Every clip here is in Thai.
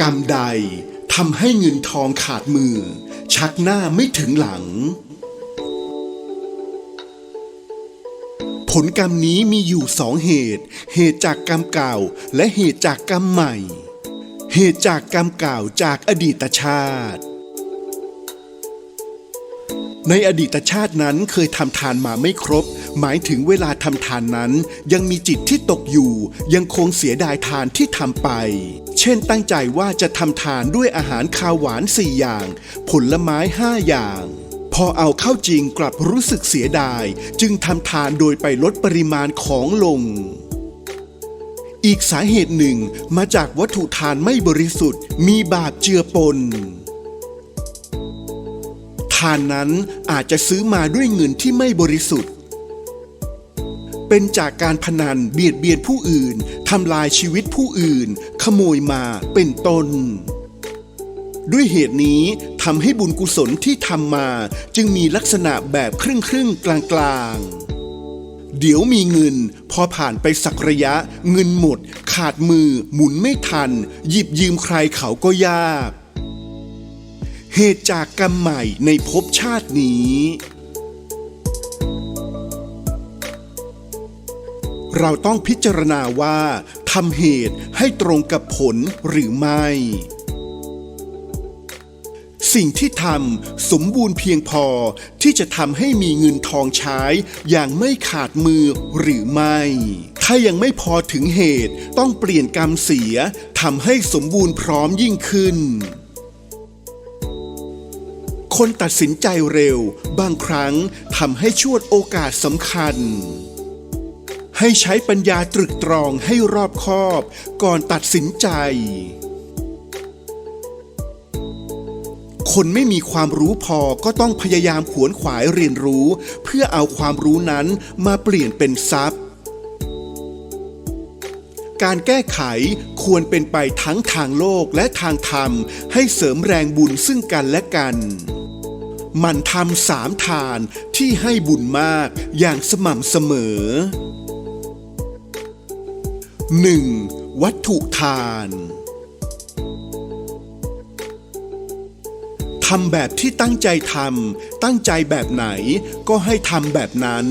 กรรมใดทำให้เงินทองขาดมือ ชักหน้าไม่ถึงหลัง ผลกรรมนี้มีอยู่สองเหตุ เหตุจากกรรมเก่าและเหตุจากกรรมใหม่ เหตุจากกรรมเก่าจากอดีตชาติ ในอดีตชาตินั้นเคยทำทานมาไม่ครบ หมายถึงเวลาทำทานนั้น ยังมีจิตที่ตกอยู่ ยังคงเสียดายทานที่ทำไป เช่นตั้งใจว่าจะทำทานด้วยอาหารคาวหวานสี่อย่าง ผลไม้ห้าอย่าง พอเอาเข้าจริงกลับรู้สึกเสียดาย จึงทำทานโดยไปลดปริมาณของลง อีกสาเหตุหนึ่งมาจากวัตถุทานไม่บริสุทธิ์ มีบาปเจือปนทานนั้นอาจจะซื้อมาด้วยเงินที่ไม่บริสุทธิ์ เป็นจากการพนันเบียดเบียนผู้อื่นทำลายชีวิตผู้อื่น ขโมยมาเป็นต้น ด้วยเหตุนี้ทำให้บุญกุศลที่ทำมาจึงมีลักษณะแบบครึ่งครึ่งกลางกลางเดี๋ยวมีเงิน พอผ่านไปสักระยะ เงินหมด ขาดมือ หมุนไม่ทัน หยิบยืมใครเขาก็ยาก เหตุจากกรรมใหม่ในภพชาตินี้ เราต้องพิจารณาว่าทำเหตุให้ตรงกับผลหรือไม่ สิ่งที่ทำสมบูรณ์เพียงพอที่จะทำให้มีเงินทองใช้อย่างไม่ขาดมือหรือไม่ ถ้ายังไม่พอถึงเหตุต้องเปลี่ยนกรรมเสียทำให้สมบูรณ์พร้อมยิ่งขึ้นคนตัดสินใจเร็ว บางครั้งทำให้ชวดโอกาสสำคัญ ให้ใช้ปัญญาตรึกตรองให้รอบคอบก่อนตัดสินใจ คนไม่มีความรู้พอก็ต้องพยายามขวนขวายเรียนรู้ เพื่อเอาความรู้นั้นมาเปลี่ยนเป็นทรัพย์ การแก้ไขควรเป็นไปทั้งทางโลกและทางธรรม ให้เสริมแรงบุญซึ่งกันและกันมันทำสามทานที่ให้บุญมากอย่างสม่ำเสมอ 1. วัตถุทานทำแบบที่ตั้งใจทำตั้งใจแบบไหนก็ให้ทำแบบนั้น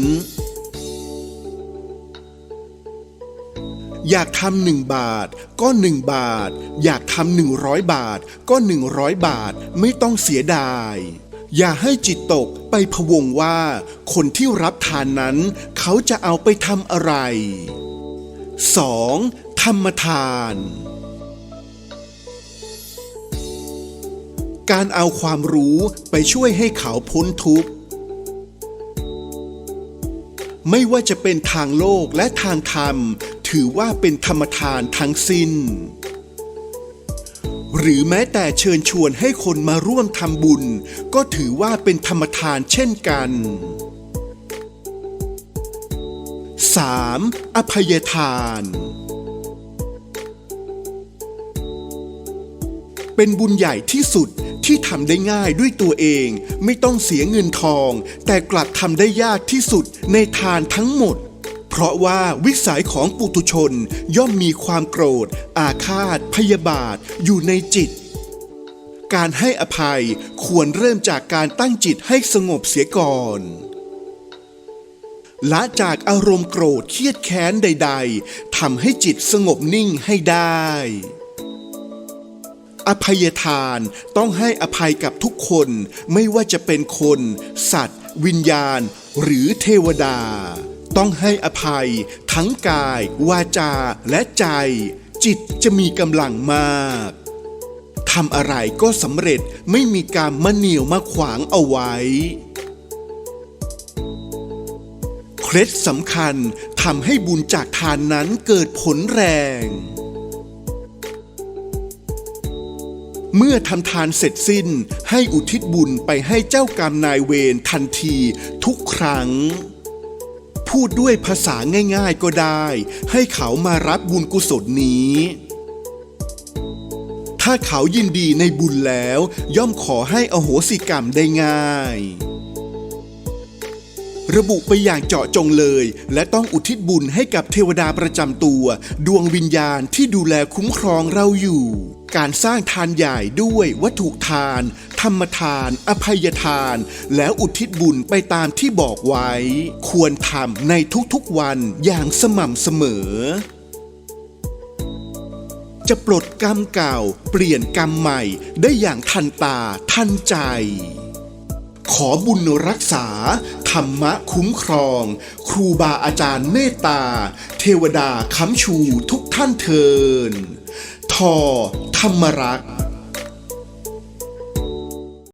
อยากทำหนึ่งบาทก็หนึ่งบาท อยากทำหนึ่งร้อยบาทก็หนึ่งร้อยบาทไม่ต้องเสียดาย อย่าให้จิตตกไปพวงว่า คนที่รับทานนั้น เขาจะเอาไปทำอะไร 2. ธรรมทาน การเอาความรู้ไปช่วยให้เขาพ้นทุกข์ ไม่ว่าจะเป็นทางโลกและทางธรรม ถือว่าเป็นธรรมทานทั้งสิ้น หรือแม้แต่เชิญชวนให้คนมาร่วมทำบุญ ก็ถือว่าเป็นธรรมทานเช่นกัน 3. อภัยทาน เป็นบุญใหญ่ที่สุดที่ทำได้ง่ายด้วยตัวเองไม่ต้องเสียเงินทอง แต่กลับทำได้ยากที่สุดในทานทั้งหมด เพราะว่าวิสัยของปุถุชนย่อมมีความโกรธ อาฆาต พยาบาท อยู่ในจิต การให้อภัยควรเริ่มจากการตั้งจิตให้สงบเสียก่อน ละจากอารมณ์โกรธเครียดแค้นใด ๆทำให้จิตสงบนิ่งให้ได้ อภัยทานต้องให้อภัยกับทุกคนไม่ว่าจะเป็นคน สัตว์ วิญญาณ หรือเทวดา ต้องให้อภัย ทั้งกาย วาจาและใจ จิตจะมีกำลังมากทำอะไรก็สำเร็จไม่มีการมะเหนียวมาขวางเอาไว้ ล็ดสำคัญทำให้บุญจากทานนั้นเกิดผลแรง เมื่อทำทานเสร็จสิ้นให้อุทิศบุญไปให้เจ้ากรรมนายเวรทันทีทุกครั้ง พูดด้วยภาษาง่ายๆก็ได้ ให้เขามารับบุญกุศลนี้ ถ้าเขายินดีในบุญแล้ว ย่อมขอให้อโหสิกรรมได้ง่าย ระบุไปอย่างเจาะจงเลย และต้องอุทิศบุญให้กับเทวดาประจำตัว ดวงวิญญาณที่ดูแลคุ้มครองเราอยู่ การสร้างทานใหญ่ด้วยวัตถุทาน ธรรมทาน อภัยทาน แล้วอุทิศบุญไปตามที่บอกไว้ ควรทำในทุกๆวันอย่างสม่ำเสมอจะปลดกรรมเก่า เปลี่ยนกรรมใหม่ได้อย่างทันตาทันใจ ขอบุญรักษา ธรรมะคุ้มครอง ครูบาอาจารย์เมตตา เทวดาค้ำชูทุกท่านเทินทอธรรมรักษ์